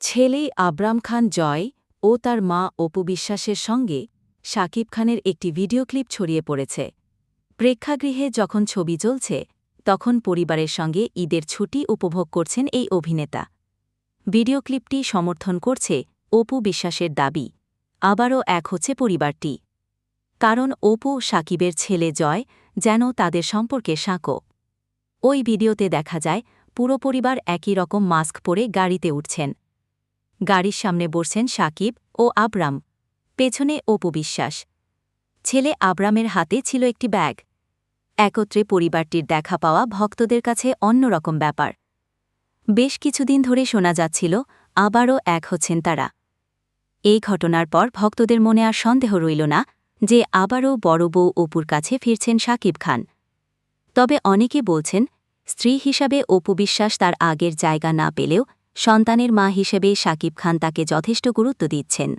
ছেলে আব্রাম খান জয় ও তার মা অপু বিশ্বাসের সঙ্গে শাকিব খানের একটি ভিডিও ক্লিপ ছড়িয়ে পড়েছে। প্রেক্ষাগৃহে যখন ছবি চলছে তখন পরিবারের সঙ্গে ঈদের ছুটি উপভোগ করছেন এই অভিনেতা। ভিডিও ক্লিপটি সমর্থন করছে অপু বিশ্বাসের দাবি, আবারও এক হচ্ছে পরিবারটি। কারণ অপু, সাকিবের ছেলে জয় যেন তাদের সম্পর্কে সাঁকো ওই ভিডিওতে দেখা যায়, পুরো পরিবার একই রকম মাস্ক পরে গাড়িতে উঠছেন। গাড়ির সামনে বসছেন সাকিব ও আবরাম। পেছনে অপু বিশ্বাস। ছেলে আবরামের হাতে ছিল একটি ব্যাগ। একত্রে পরিবারটির দেখা পাওয়া ভক্তদের কাছে অন্যরকম ব্যাপার। বেশ কিছুদিন ধরে শোনা যাচ্ছিল, আবারও এক হচ্ছেন তারা। এই ঘটনার পর ভক্তদের মনে আর সন্দেহ রইল না যে আবারও বড় বউ অপুর কাছে ফিরছেন সাকিব খান। তবে অনেকে বলছেন, স্ত্রী হিসাবে অপু বিশ্বাস তার আগের জায়গা না পেলেও সন্তানের মা হিসেবে সাকিব খান তাকে যথেষ্ট গুরুত্ব দিচ্ছেন।